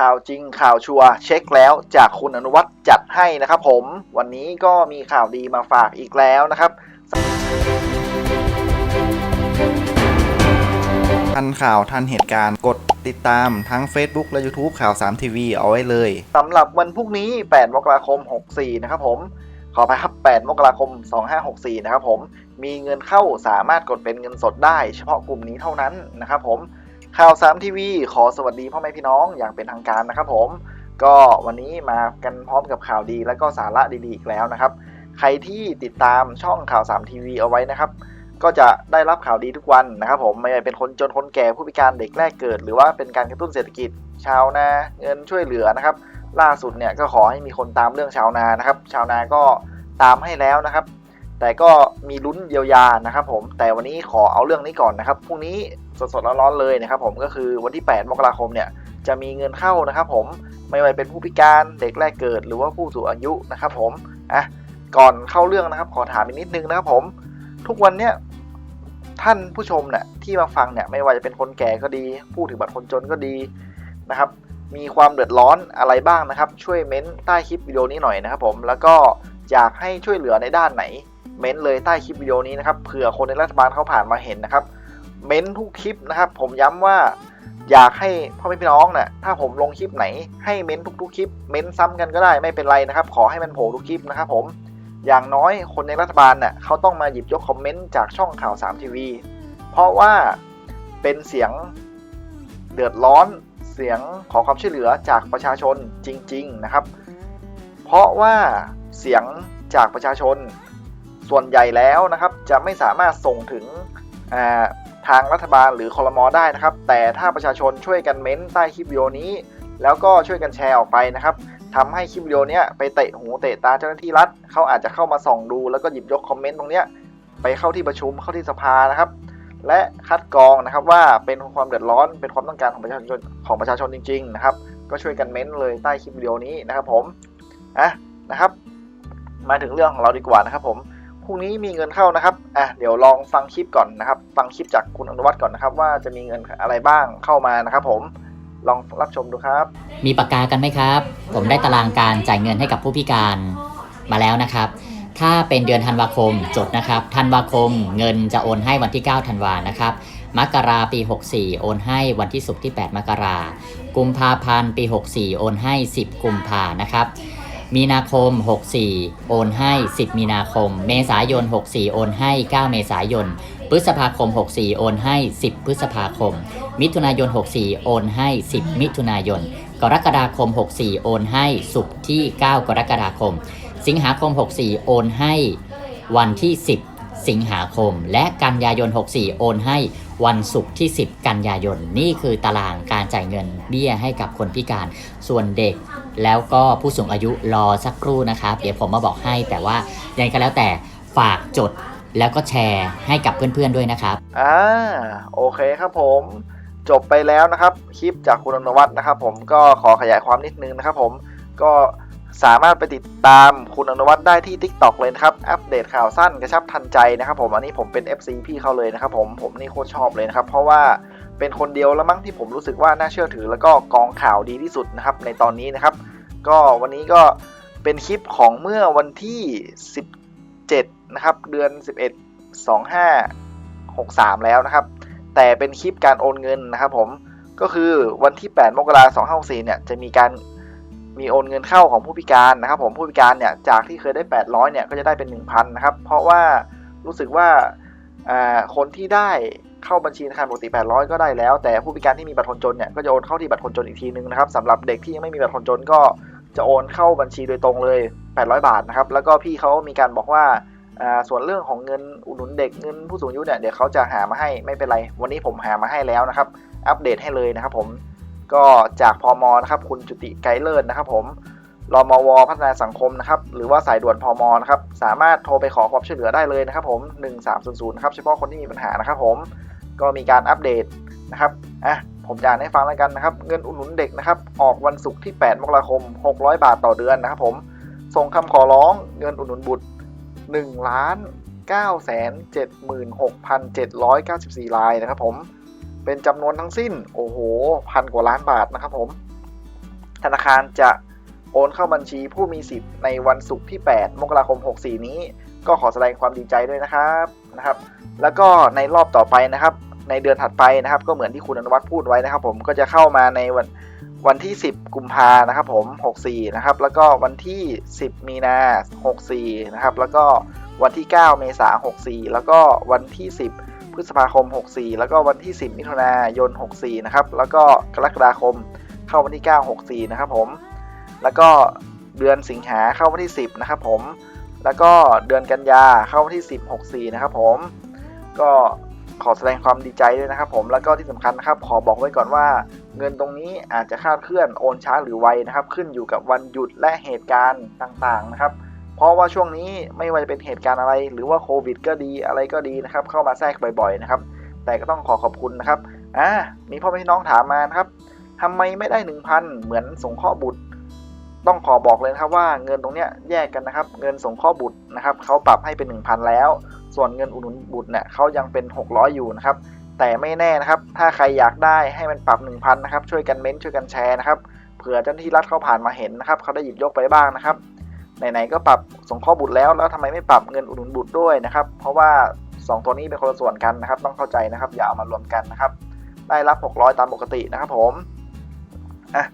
ข่าวจริงข่าวชัวร์เช็คแล้วจากคุณอนุวัฒน์จัดให้นะครับผมวันนี้ก็มีข่าวดีมาฝากอีกแล้วนะครับทันข่าวทันเหตุการณ์กดติดตามทั้ง Facebook และ YouTube ข่าว 3 ทีวีเอาไว้เลยสำหรับวันพรุ่งนี้ 8 มกราคม 64 นะครับผม ขอไปครับ 8 มกราคม 2564 นะครับผม มีเงินเข้าสามารถกดเป็นเงินสดได้ เฉพาะกลุ่มนี้เท่านั้นนะครับผม ข่าว3ทีวีขอสวัสดีพ่อแม่พี่น้องอย่างเป็นทางการนะครับผม ก็วันนี้มากันพร้อมกับข่าวดีและก็สาระดีๆอีกแล้วนะครับ ใครที่ติดตามช่องข่าว3ทีวีเอาไว้นะครับ ก็จะได้รับข่าวดีทุกวันนะครับผมไม่ว่าเป็นคนจนคนแก่ผู้พิการเด็กแรกเกิด หรือว่าเป็นการกระตุ้นเศรษฐกิจ ชาวนาเงินช่วยเหลือนะครับ ล่าสุดเนี่ยก็ขอให้มีคนตามเรื่องชาวนานะครับ ชาวนาก็ตามให้แล้วนะครับ แต่ก็มีลุ้นเยียวยานะครับผมแต่วันนี้ขอเอาเรื่องนี้ก่อนนะครับพรุ่งนี้สดๆร้อนๆเลยนะครับผมก็คือวันที่ 8 มกราคมเนี่ยจะมีเงินเข้านะครับผมไม่ว่าเป็นผู้พิการเด็กแรกเกิด หรือว่าผู้สูงอายุนะครับผมอะก่อนเข้าเรื่องนะครับ ขอถามอีกนิดนึงนะครับผม ทุกวันเนี่ยท่านผู้ชมเนี่ยที่มาฟังเนี่ยไม่ว่าจะเป็นคนแก่ก็ดี ผู้ถือบัตรคนจนก็ดีนะครับ มีความเดือดร้อนอะไรบ้างนะครับ ช่วยเม้นใต้คลิปวิดีโอนี้หน่อยนะครับผมแล้วก็อยากให้ช่วยเหลือในด้านไหน เม้นเลยใต้คลิปวิดีโอนี้นะครับเผื่อคนในรัฐบาลเขาผ่านมาเห็นนะครับ เม้นทุกคลิปนะครับ ผมย้ำว่าอยากให้พ่อแม่พี่น้องนี่ยถ้าผมลงคลิปไหน ให้เม้นทุกๆคลิป เม้นซ้ำกันก็ได้ไม่เป็นไรนะครับ ขอให้มันโผล่ทุกคลิปนะครับผมอย่างน้อยคนในรัฐบาลเน่ะเขาต้องมาหยิบยกคอมเมนต์จากช่องข่าว3ทีวีเพราะว่าเป็นเสียงเดือดร้อนเสียงขอความช่วยเหลือจากประชาชนจริง ๆนะครับ เพราะว่าเสียงจากประชาชน ส่วนใหญ่แล้วนะครับจะไม่สามารถส่งถึงทางรัฐบาลหรือคอรมอได้นะครับ แต่ถ้าประชาชนช่วยกันเม้นใต้คลิปวิดีโอนี้ แล้วก็ช่วยกันแชร์ออกไปนะครับทำให้คลิปวิดีโอนี้ไปเตะหูเตะตาเจ้าหน้าที่รัฐเขาอาจจะเข้ามาส่องดู แล้วก็หยิบยกคอมเมนต์ตรงเนี้ยไปเข้าที่ประชุมเข้าที่สภานะครับ และคัดกรองนะครับว่าเป็นความเดือดร้อนเป็นความต้องการของประชาชนของประชาชนจริง ๆ นะครับ ก็ช่วยกันเม้นเลยใต้คลิปวิดีโอนี้นะครับผมอะนะครับ มาถึงเรื่องของเราดีกว่านะครับผม พรุ่งนี้มีเงินเข้านะครับอะเดี๋ยวลองฟังคลิปก่อนนะครับ ฟังคลิปจากคุณอนุวัฒน์ก่อนนะครับ ว่าจะมีเงินอะไรบ้างเข้ามานะครับผมลองรับชมดูครับ มีปากกากันไหมครับ ผมได้ตารางการจ่ายเงินให้กับผู้พิการมาแล้วนะครับ ถ้าเป็นเดือนธันวาคมจดนะครับ ธันวาคมเงินจะโอนให้วันที่ 9 ธันวานะครับ มกราปี 64 โอนให้วันที่ศุกร์ที่ 8 มกรากุมภาพันธ์ปี 64 โอนให้ 10 กุมภานะครับ มีนาคม 64 โอนให้ 10 มีนาคม เมษายน 64 โอนให้ 9 เมษายน พฤษภาคม 64 โอนให้ 10 พฤษภาคม มิถุนายน 64 โอนให้ 10 มิถุนายน กรกฎาคม 64 โอนให้สุกที่ 9 กรกฎาคม สิงหาคม 64 โอนให้ วันที่ 10 สิงหาคม และกันยายน 64 โอนให้วันศุกร์ที่ 10 กันยายน นี่คือตารางการจ่ายเงินเบี้ยให้กับคนพิการ ส่วนเด็กแล้วก็ผู้สูงอายุรอสักครู่นะครับ เดี๋ยวผมมาบอกให้แต่ว่ายังไงก็แล้วแต่ฝากจดแล้วก็แชร์ให้กับเพื่อนๆด้วยนะครับอ่าโอเคครับผมจบไปแล้วนะครับ คลิปจากคุณอนวัฒน์นะครับผมก็ขอขยายความนิดนึงนะครับผมก็ สามารถไปติดตามคุณอนุวัฒน์ได้ที่ TikTok เลยนะครับ อัปเดตข่าวสั้นกระชับทันใจนะครับผม อันนี้ผมเป็น FC พี่เขาเลยนะครับผม ผมนี่โคตรชอบเลยนะครับ เพราะว่าเป็นคนเดียวแล้วมั้งที่ผมรู้สึกว่าน่าเชื่อถือ แล้วก็กองข่าวดีที่สุดนะครับในตอนนี้นะครับ ก็วันนี้ก็เป็นคลิปของเมื่อวันที่ 17 นะครับ เดือน 11 2563 แล้วนะครับ แต่เป็นคลิปการโอนเงินนะครับผม ก็คือวันที่ 8 มกราคม 2564 เนี่ย จะมีการ มีโอนเงินเข้าของผู้พิการนะครับ ผมผู้พิการเนี่ยจากที่เคยได้ 800เนี่ยก็จะได้เป็น 1,000นะครับเพราะว่ารู้สึกว่าคนที่ได้เข้าบัญชีธนาคารปกติ 800 ก็ได้แล้ว แต่ผู้พิการที่มีบัตรคนจนเนี่ยก็จะโอนเข้าที่บัตรคนจนอีกทีนึงนะครับสำหรับเด็กที่ยังไม่มีบัตรคนจนก็จะโอนเข้าบัญชีโดยตรงเลย 800 บาทนะครับแล้วก็พี่เขามีการบอกว่าอ่าส่วนเรื่องของเงินอุดหนุนเด็กเงินผู้สูงอายุเนี่ยเดี๋ยวเขาจะหามาให้ไม่เป็นไร วันนี้ผมหามาให้แล้วนะครับ อัปเดตให้เลยนะครับผม ก็จากพมนะครับคุณจุติไกเลิศนะครับผมรมวพัฒนาสังคมนะครับหรือว่าสายด่วนพมนะครับสามารถโทรไปขอความช่วยเหลือได้เลยนะครับผม1300นะครับเฉพาะคนที่มีปัญหานะครับผมก็มีการอัปเดตนะครับอะผมจะอ่านให้ฟังแล้วกันนะครับ เงินอุดหนุนเด็กนะครับ ออกวันศุกร์ที่ 8 มกราคม 600 บาทต่อเดือนนะครับผม ส่งคำขอร้องเงินอุดหนุนบุตร1ล้าน9แสน76,794 รายนะครับผม เป็นจำนวนทั้งสิ้นโอ้โหพันกว่าล้านบาทนะครับผมธนาคารจะโอนเข้าบัญชีผู้มีสิทธิ์ในวันศุกร์ที่ 8 มกราคม 64 นี้ ก็ขอแสดงความดีใจด้วยนะครับนะครับ แล้วก็ในรอบต่อไปนะครับ ในเดือนถัดไปนะครับ ก็เหมือนที่คุณอนุวัฒน์พูดไว้นะครับ ผมก็จะเข้ามาในวันวันที่ 10 กุมภานะครับผม 64 นะครับ แล้วก็วันที่ 10 มีนา 64 นะครับ แล้วก็วันที่ 9 เมษา64 แล้วก็วันที่ 10 พฤษภาคม 64 แล้วก็วันที่ 10 มิถุนายน 64 นะครับ แล้วก็กรกฎาคมเข้าวันที่ 9 64 นะครับผม แล้วก็เดือนสิงหาเข้าวันที่ 10 นะครับผม แล้วก็เดือนกันยาเข้าวันที่ 10 64 นะครับผม ก็ขอแสดงความดีใจด้วยนะครับผม แล้วก็ที่สำคัญนะครับ ขอบอกไว้ก่อนว่า เงินตรงนี้อาจจะคาดเคลื่อนโอนช้าหรือไวนะครับ ขึ้นอยู่กับวันหยุดและเหตุการณ์ต่างๆนะครับ เพราะว่าช่วงนี้ไม่ว่าจะเป็นเหตุการณ์อะไร หรือว่าโควิด ก็ดีอะไรก็ดีนะครับ เข้ามาแทรกบ่อยๆนะครับ แต่ก็ต้องขอขอบคุณนะครับอ่ามีพ่อแม่พี่น้องถามมานะครับทำไมไม่ได้ 1,000 เหมือนสงเคราะห์บุตร ต้องขอบอกเลยนะครับว่าเงินตรงเนี้ยแยกกันนะครับ เงินสงเคราะห์บุตรนะครับเขาปรับให้เป็น 1,000 แล้ว ส่วนเงินอุดหนุนบุตรเนี่ยเขายังเป็น 600 อยู่นะครับ แต่ไม่แน่นะครับ ถ้าใครอยากได้ให้มันปรับ 1,000 นะครับ ช่วยกันเม้นต์ช่วยกันแชร์นะครับ เผื่อเจ้าหน้าที่รัฐเขาผ่านมาเห็นนะครับเขาได้หยิบยกไปบ้างนะครับ ไหนๆก็ปรับสงเคราะห์บุตรแล้วแล้วทำไมไม่ปรับเงินอุดหนุนบุตรด้วยนะครับ เพราะว่า 2 ตัวนี้เป็นคนละส่วนกันนะครับ ต้องเข้าใจนะครับ อย่าเอามารวมกันนะครับ ได้รับ 600 ตามปกตินะครับผมอะ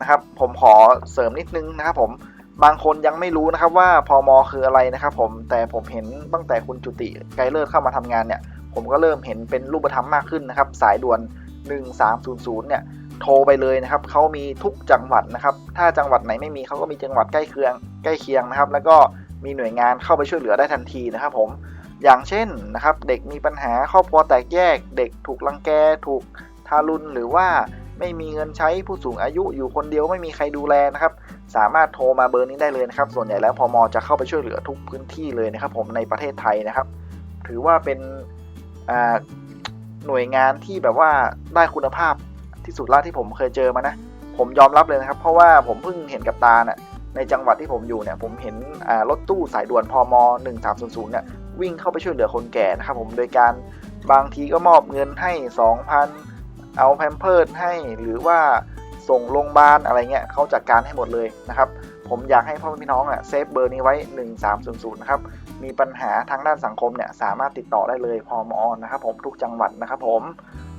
นะครับ ผมขอเสริมนิดนึงนะครับ ผมบางคนยังไม่รู้นะครับว่าพอมคืออะไรนะครับ ผมแต่ผมเห็นตั้งแต่คุณจุติไกเลิศเข้ามาทำงานเนี่ย ผมก็เริ่มเห็นเป็นรูปธรรมมากขึ้นนะครับ สายด่วน 1300เนี่ย โทรไปเลยนะครับเขามีทุกจังหวัดนะครับ ถ้าจังหวัดไหนไม่มีเขาก็มีจังหวัดใกล้เคียงใกล้เคียงนะครับ แล้วก็มีหน่วยงานเข้าไปช่วยเหลือได้ทันทีนะครับ ผมอย่างเช่นนะครับ เด็กมีปัญหาครอบครัวแตกแยก เด็กถูกลังแกถูกทารุณหรือว่าไม่มีเงินใช้ผู้สูงอายุอยู่คนเดียวไม่มีใครดูแลนะครับ สามารถโทรมาเบอร์นี้ได้เลยนะครับ ส่วนใหญ่แล้วพมจะเข้าไปช่วยเหลือทุกพื้นที่เลยนะครับ ผมในประเทศไทยนะครับ ถือว่าเป็นหน่วยงานที่แบบว่าได้คุณภาพ สุดละที่ผมเคยเจอมานะ ผมยอมรับเลยนะครับ เพราะว่าผมเพิ่งเห็นกับตาน่ะในจังหวัดที่ผมอยู่เนี่ยผมเห็นรถตู้สายด่วนพม1300เนี่ยวิ่งเข้าไปช่วยเหลือคนแก่นะครับผมโดยการบางทีก็มอบเงินให้ 2,000 เอาแพมเพิร์ดให้หรือว่าส่งโรงพยาบาลอะไรเงี้ยเขาจัดการให้หมดเลยนะครับ ผมอยากให้พ่อแม่พี่น้องอะเซฟเบอร์นี้ไว้ 1300นะครับมีปัญหาทางด้านสังคมเนี่ยสามารถติดต่อได้เลยพอมอนะครับผมทุกจังหวัดนะครับผม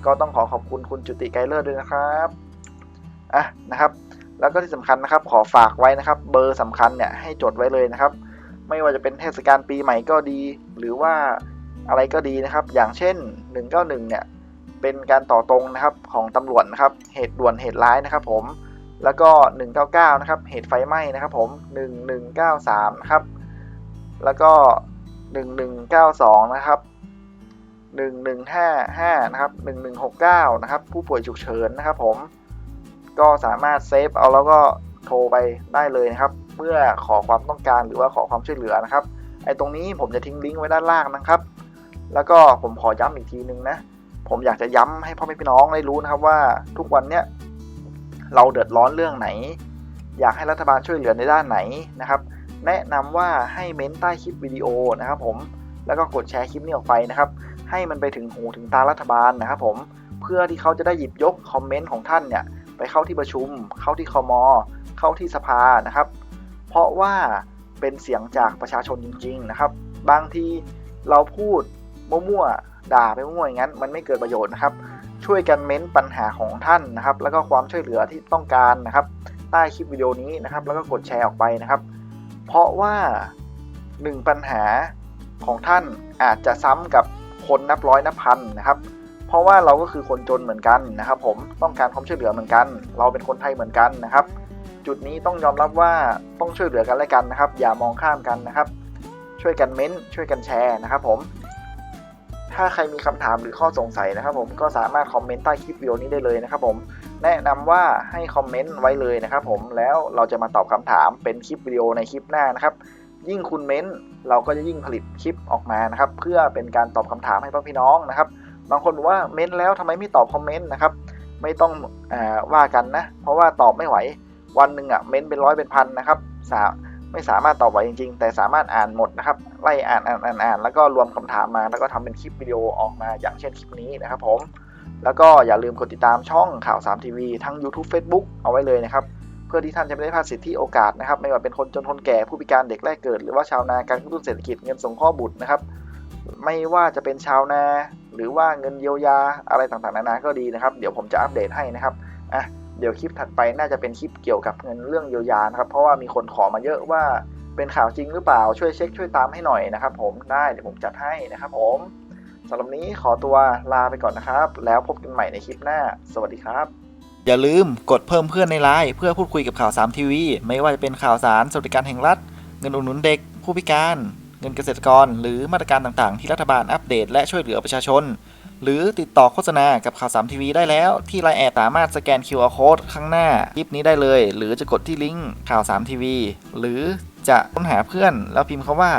ก็ต้องขอขอบคุณคุณจุติไกเลิศด้วยนะครับอะนะครับ แล้วก็ที่สำคัญนะครับ ขอฝากไว้นะครับ เบอร์สำคัญเนี่ยให้จดไว้เลยนะครับ ไม่ว่าจะเป็นเทศกาลปีใหม่ก็ดี หรือว่าอะไรก็ดีนะครับ อย่างเช่น 191 เนี่ยเป็นการต่อตรงนะครับของตำรวจนะครับ เหตุด่วนเหตุร้ายนะครับ ผม แล้วก็ 199 นะครับ เหตุไฟไหม้นะครับ ผม 1193 นะครับ แล้วก็ 1192 นะครับ 1155นะครับ1169นะครับผู้ป่วยฉุกเฉินนะครับผมก็สามารถเซฟเอาแล้วก็โทรไปได้เลยนะครับ เมื่อขอความต้องการหรือว่าขอความช่วยเหลือนะครับไอ้ตรงนี้ผมจะทิ้งลิงก์ไว้ด้านล่างนะครับ แล้วก็ผมขอย้ำอีกทีนึงนะ ผมอยากจะย้ำให้พ่อแม่พี่น้องได้รู้นะครับว่าทุกวันเนี้ยเราเดือดร้อนเรื่องไหน อยากให้รัฐบาลช่วยเหลือในด้านไหนนะครับ แนะนำว่าให้เม้นใต้คลิปวิดีโอนะครับ ผม แล้วก็กดแชร์คลิปนี้ออกไปนะครับ ให้มันไปถึงหูถึงตารัฐบาลนะครับผม เพื่อที่เขาจะได้หยิบยกคอมเมนต์ของท่านเนี่ยไปเข้าที่ประชุม เข้าที่คอมเข้าที่สภานะครับ เพราะว่าเป็นเสียงจากประชาชนจริง ๆ นะครับ บางทีเราพูดมั่วๆด่าไปมั่วๆอย่างนั้น มันไม่เกิดประโยชน์นะครับ ช่วยกันเม้นปัญหาของท่านนะครับ แล้วก็ความช่วยเหลือที่ต้องการนะครับ ใต้คลิปวิดีโอนี้นะครับ แล้วก็กดแชร์ออกไปนะครับ เพราะว่าหนึ่งปัญหา ของท่านอาจจะซ้ำกับคนนับร้อยนับพันนะครับเพราะว่าเราก็คือคนจนเหมือนกันนะครับผมต้องการความช่วยเหลือเหมือนกัน เราเป็นคนไทยเหมือนกันนะครับ จุดนี้ต้องยอมรับว่าต้องช่วยเหลือกันและกันนะครับ อย่ามองข้ามกันนะครับ ช่วยกันเม้นช่วยกันแชร์นะครับผม ถ้าใครมีคำถามหรือข้อสงสัยนะครับ ผมก็สามารถคอมเมนต์ใต้คลิปวิดีโอนี้ได้เลยนะครับ ผมแนะนำว่าให้คอมเมนต์ไว้เลยนะครับ ผมแล้วเราจะมาตอบคำถามเป็นคลิปวิดีโอในคลิปหน้านะครับ ยิ่งคุณเม้นต์เราก็จะยิ่งผลิตคลิปออกมานะครับ เพื่อเป็นการตอบคำถามให้พ่อพี่น้องนะครับ บางคนบอกว่าเม้นต์แล้วทำไมไม่ตอบคอมเมนต์นะครับ ไม่ต้องอว่ากันนะ เพราะว่าตอบไม่ไหว วันหนึ่งอะเม้นต์เป็นร้อยเป็นพันนะครับสาไม่สามารถตอบไหวจริง ๆ แต่สามารถอ่านหมดนะครับ ไล่อ่านอ่านอ่านอ่านแล้วก็รวมคำถามมา แล้วก็ทำเป็นคลิปวิดีโอออกมาอย่างเช่นคลิปนี้นะครับผม แล้วก็อย่าลืมกดติดตามช่องข่าว3ทีวีทั้ง YouTube Facebook เอาไว้เลยนะครับ เพื่อที่ท่านจะไม่ได้พลาดสิทธิโอกาสนะครับไม่ว่าเป็นคนจนคนแก่ผู้พิการเด็กแรกเกิด หรือว่าชาวนาการกระตุ้นเศรษฐกิจเงินสงเคราะห์บุตรนะครับไม่ว่าจะเป็นชาวนา หรือว่าเงินเยียวยาอะไรต่างๆนานาก็ดีนะครับ เดี๋ยวผมจะอัปเดตให้นะครับอะเดี๋ยวคลิปถัดไปน่าจะเป็นคลิปเกี่ยวกับเงินเรื่องเยียวยานะครับเพราะว่ามีคนขอมาเยอะว่าเป็นข่าวจริงหรือเปล่าช่วยเช็คช่วยตามให้หน่อยนะครับ ผมได้เดี๋ยวผมจัดให้นะครับ ผมสำหรับนี้ขอตัวลาไปก่อนนะครับ แล้วพบกันใหม่ในคลิปหน้า สวัสดีครับ อย่าลืมกดเพิ่มเพื่อนในไลน์เพื่อพูดคุยกับข่าว3ทีวีไม่ว่าจะเป็นข่าวสารสวัสดิการแห่งรัฐ เงินอุดหนุนเด็ก ผู้พิการ เงินเกษตรกร หรือมาตรการต่างๆ ที่รัฐบาลอัปเดตและช่วยเหลือประชาชน หรือติดต่อโฆษณากับข่าว3ทีวีได้แล้ว ที่ไลน์แอดสามารถสแกน QR Code ข้างหน้าคลิปนี้ได้เลย หรือจะกดที่ลิงก์ข่าว3ทีวีหรือจะค้นหาเพื่อนแล้วพิมพ์คาว่า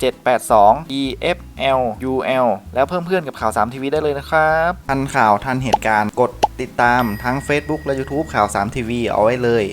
782 EFLUL แล้วเพิ่มเพื่อนกับข่าว3ทีวีได้เลยนะครับ ทันข่าวทันเหตุการณ์กดติดตามทั้ง Facebook และ YouTube ข่าว3ทีวีเอาไว้เลย